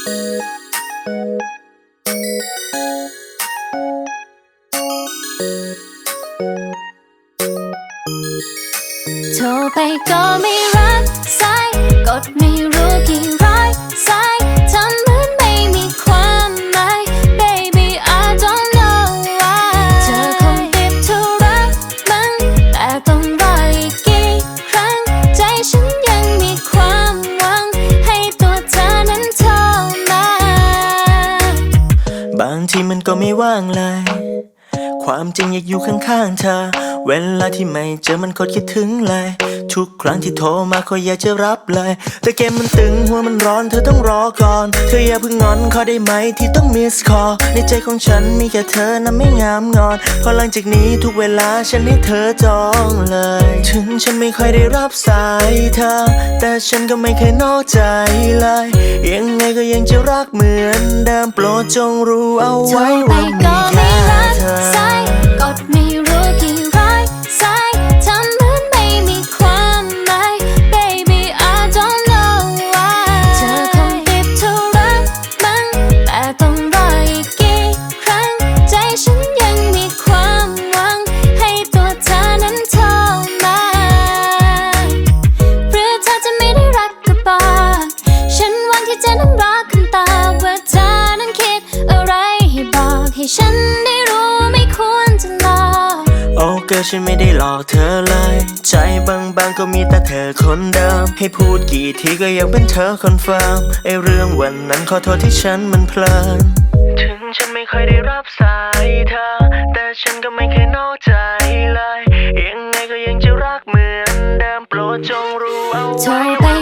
โทรไปก็ไม่รับางทีมันก็ไม่ว่างเลย ความจริงอยากอยู่ข้างๆเธอ เวลาที่ไม่เจอมันก็คิดถึงเลย ทุกครั้งที่โทรมาก็อยากจะรับเลย แต่เกมมันตึงหัวมันร้อนเธอต้องรอก่อน เธออย่าเพิ่งงอนขอได้ไหมที่ต้องมิสคอในใจของฉันมีแค่เธอนะไม่งามงอนเพราะหลังจากนี้ทุกเวลาฉันให้เธอจองเลย ถึงฉันไม่ค่อยได้รับสายเธอ แต่ฉันก็ไม่เคยนอกใจเลย ยังไงก็ยังจะรักเหมือนเดิมโปรดจงรู้เอาไว้ว่ามีแค่ เกิร์ลฉันไม่ได้หลอกเธอเลย ใจบางๆก็มีแต่เธอคนเดิม ให้พูดกี่ทีก็ยังเป็นเธอคอนเฟิร์มไอเรื่องวันนั้นขอโทษที่ฉันมันเพลิน ถึงฉันไม่ค่อยได้รับสายเธอ แต่ฉันก็ไม่เคยนอกใจเลย ยังไงก็ยังจะรักเหมือนเดิมโปรดจงรู้เอาไว้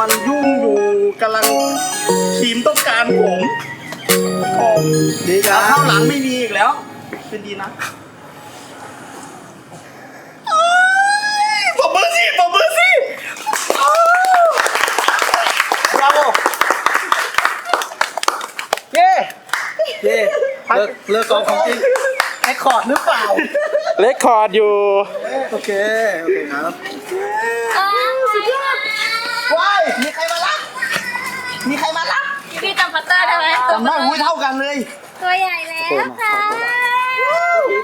มันยุ่งอยู่กำลังทีมต้องการผมผมดีครับข้าวหลังไม่มีอีกแล้ว เป็นดีนะเอ้ยปรบมือสิปรบมือสิอ้าวบราโวเย้เย้เลิกเลิกกองของจริงแอคคอร์ดหรือเปล่า เลคคอร์ดอยู่ โอเค โอเคครับ ว้ายมีใครมารับ มีใครมารับพี่จำพัตเตอร์ได้ไหมจำได้อุ้ยเท่ากันเลย ตัวใหญ่แล้วค่ะ